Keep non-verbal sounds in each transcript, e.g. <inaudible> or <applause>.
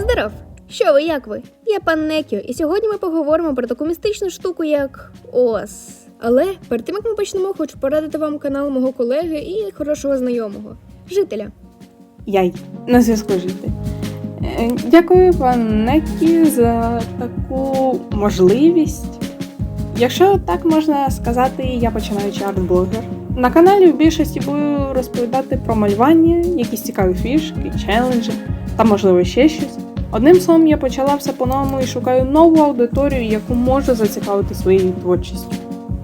Здоров! Що ви, як ви? Я пан Некіо, і сьогодні ми поговоримо про таку містичну штуку, як ОС. Але перед тим як ми почнемо, хочу порадити вам канал мого колеги і хорошого знайомого, жителя. Яй на зв'язку жити. Е, Дякую, пан Некі, за таку можливість. Якщо так можна сказати, я починаючи арт-блогер. На каналі в більшості буду розповідати про малювання, якісь цікаві фішки, челенджі та, можливо, ще щось. Одним словом, я почала все по-новому і шукаю нову аудиторію, яку можу зацікавити своєю творчістю.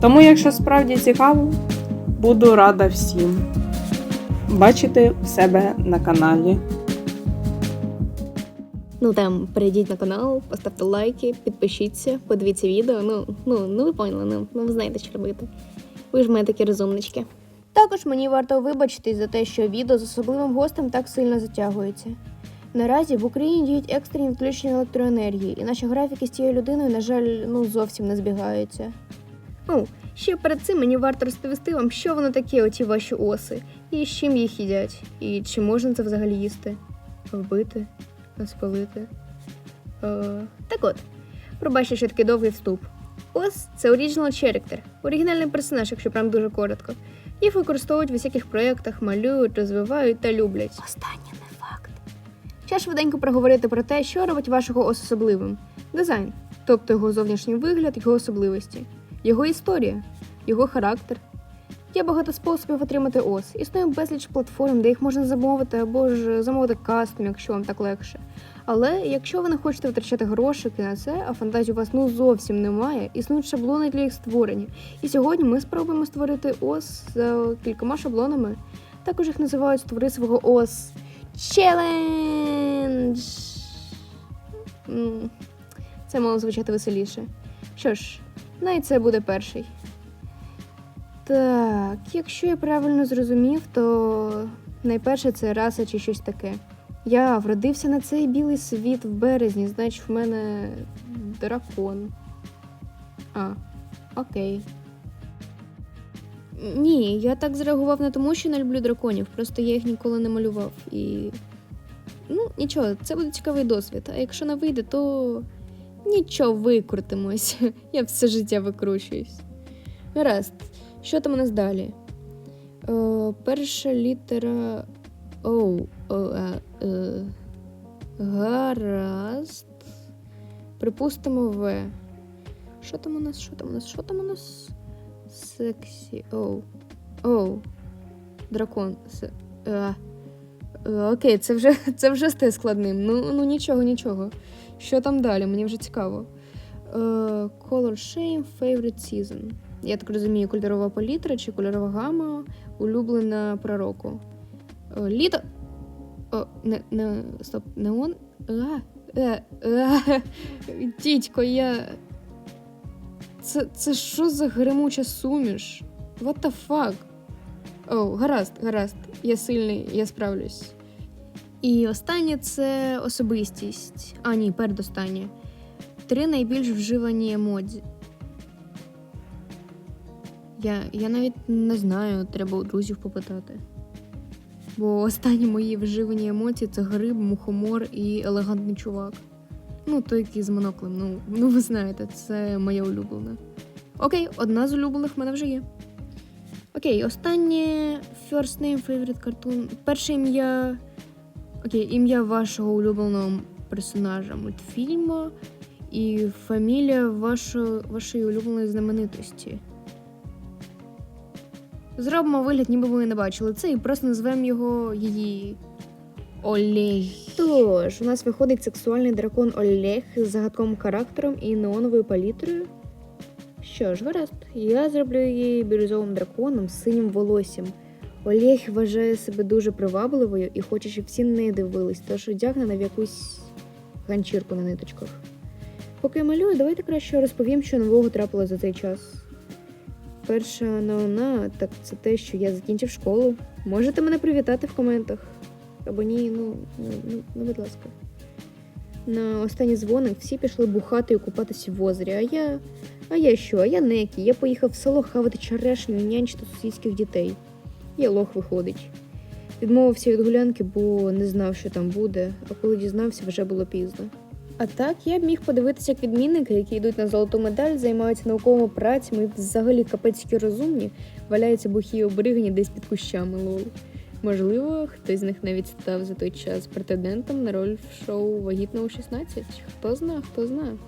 Тому, якщо справді цікаво, буду рада всім бачити себе на каналі. Ну там перейдіть на канал, поставте лайки, підпишіться, подивіться відео. Ну, ну, ну ви поняли, ну, ну ви знаєте, що робити. Ви ж мене такі розумнички. Також мені варто вибачитись за те, що відео з особливим гостем так сильно затягується. Наразі в Україні діють екстрені відключення електроенергії, і наші графіки з цією людиною, на жаль, ну зовсім не збігаються. Ну, ще перед цим мені варто розповісти вам, що воно таке, оті ваші оси, і з чим їх їдять, і чи можна це взагалі їсти, вбити, спалити. Е, так от, пробачте, що такий довгий вступ. Ос це Original Character, оригінальний персонаж, якщо прям дуже коротко. Їх використовують в усяких проєктах, малюють, розвивають та люблять. Останнє. Час швиденько проговорити про те, що робить вашого ос особливим. Дизайн, тобто його зовнішній вигляд, його особливості, його історія, його характер. Є багато способів отримати ос. Існує безліч платформ, де їх можна замовити або ж замовити кастом, якщо вам так легше. Але якщо ви не хочете витрачати грошики на це, а фантазії у вас ну зовсім немає, існують шаблони для їх створення. І сьогодні ми спробуємо створити ос за кількома шаблонами. Також їх називають створи свого ос челендж. Це мало звучати веселіше. Що ж, най це буде перший. Так, якщо я правильно зрозумів, то найперше це раса чи щось таке. Я вродився на цей білий світ в березні, значить в мене дракон. А, окей. Ні, я так зреагував не тому, що не люблю драконів, просто я їх ніколи не малював. І. Ну, нічого, це буде цікавий досвід. А якщо не вийде, то нічого викрутимось. <laughs> Я все життя викручуюсь. Гаразд, що там у нас далі? Е, перша літера Оу. О, е, е, гаразд. Припустимо В. Що там у нас? Що там у нас? Що там у нас? Сексі. Оу. Оу. Дракон. С... Е, окей, це вже, <laughs> це вже стає складним. Ну, ну нічого, нічого. Що там далі? Мені вже цікаво. Е, color Shame, Favorite Season. Я так розумію, кольорова палітра чи кольорова гама улюблена пророку. О, літо. О, не, не, стоп, неон. А, е, е, <laughs> дідько, я. Це, це що за гримуча суміш? What the fuck? О, гаразд, гаразд. Я сильний, я справлюсь. І останнє це особистість. А, ні, передостаннє. Три найбільш вживані емодзі. Я, я навіть не знаю, треба у друзів попитати. Бо останні мої вживані емоції це гриб, мухомор і елегантний чувак. Ну, той, який з моноклем. Ну, ну ви знаєте, це моє улюблене. Окей, одна з улюблених в мене вже є. Окей, останнє first name, favorite cartoon. Перше ім'я. Окей, ім'я вашого улюбленого персонажа мультфільму і фамілія вашої, вашої улюбленої знаменитості. Зробимо вигляд, ніби ви не бачили це, і просто назвемо його її Олег. Тож, у нас виходить сексуальний дракон Олег з загадковим характером і неоновою палітрою. Що ж, гаразд, я зроблю її бірюзовим драконом з синім волоссям. Олег вважає себе дуже привабливою і хоче, щоб всі неї дивились, тож одягнена в якусь ганчірку на ниточках. Поки я малюю, давайте краще розповім, що нового трапило за цей час. Перша новина, так це те, що я закінчив школу. Можете мене привітати в коментах. Або ні, ну, ну, ну, ну будь ласка. На останній дзвоник всі пішли бухати і купатися в озері, а я. А я що? А я некі. Я поїхав в село хавати черешню і нянчити сусідських дітей. Я лох виходить. Відмовився від гулянки, бо не знав, що там буде, а коли дізнався, вже було пізно. А так я б міг подивитися, як відмінники, які йдуть на золоту медаль, займаються науковими працями і взагалі капецькі розумні, валяються бухі обригані десь під кущами лол. Можливо, хтось з них навіть став за той час претендентом на роль в шоу Вагітна у 16. Хто зна, хто зна.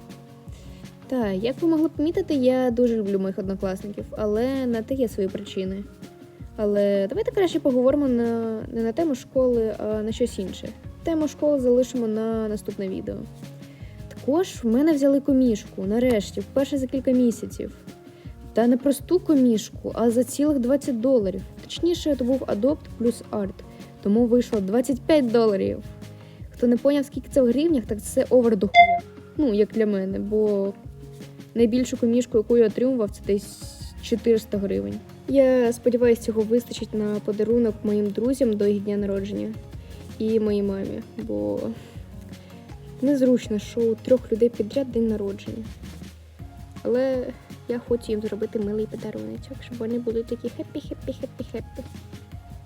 Та, як ви могли помітити, я дуже люблю моїх однокласників, але на те є свої причини. Але давайте краще поговоримо на, не на тему школи, а на щось інше. Тему школи залишимо на наступне відео. Також в мене взяли комішку, нарешті, вперше за кілька місяців. Та не просту комішку, а за цілих 20 доларів. Точніше, то був Adopt плюс Art, тому вийшло 25 доларів. Хто не поняв, скільки це в гривнях, так це овер до. Ну, як для мене, бо найбільшу комішку, яку я отримував, це десь 400 гривень. Я сподіваюся, цього вистачить на подарунок моїм друзям до їх дня народження і моїй мамі, бо незручно, що у трьох людей підряд день народження. Але я хочу їм зробити милий подаруночок, щоб вони були такі хеппі-хеппі-хеппі-хеппі.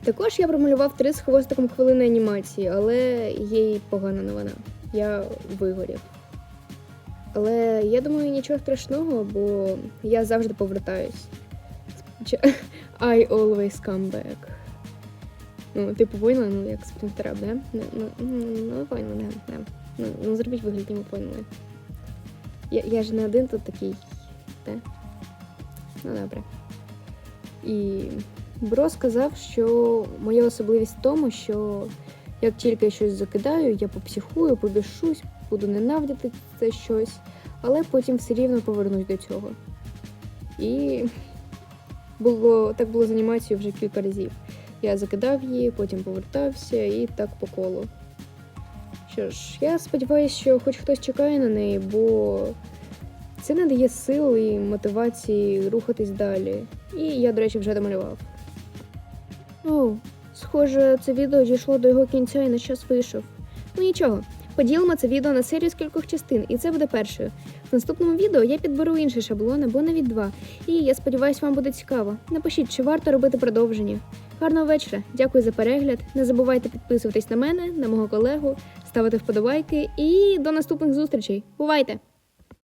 Також я промалював три з хвостиком хвилини анімації, але є й погана новина. Я вигорів. Але я думаю, нічого страшного, бо я завжди повертаюсь. <laughs> I always come back. Ну, типу, поняла, ну як з принтера, да? Ну, ну, ну, ну, да, да. Ну, ну, зробіть вигляд, ніби поняли. Я, я ж не один тут такий, да? Ну, добре. І Бро сказав, що моя особливість в тому, що як тільки я щось закидаю, я попсихую, побішусь, буду ненавидіти це щось, але потім все рівно повернусь до цього. І було так було з анімацією вже кілька разів. Я закидав її, потім повертався і так по колу. Що ж, я сподіваюся, що хоч хтось чекає на неї, бо це надає сил і мотивації рухатись далі. І я, до речі, вже домалював. Оу, схоже, це відео дійшло до його кінця і на час вийшов. Ну нічого, поділимо це відео на серію з кількох частин, і це буде першою. Наступному відео я підберу інший шаблон або навіть два. І я сподіваюся, вам буде цікаво. Напишіть, чи варто робити продовження. Гарного вечора, дякую за перегляд. Не забувайте підписуватись на мене, на мого колегу, ставити вподобайки і до наступних зустрічей. Бувайте!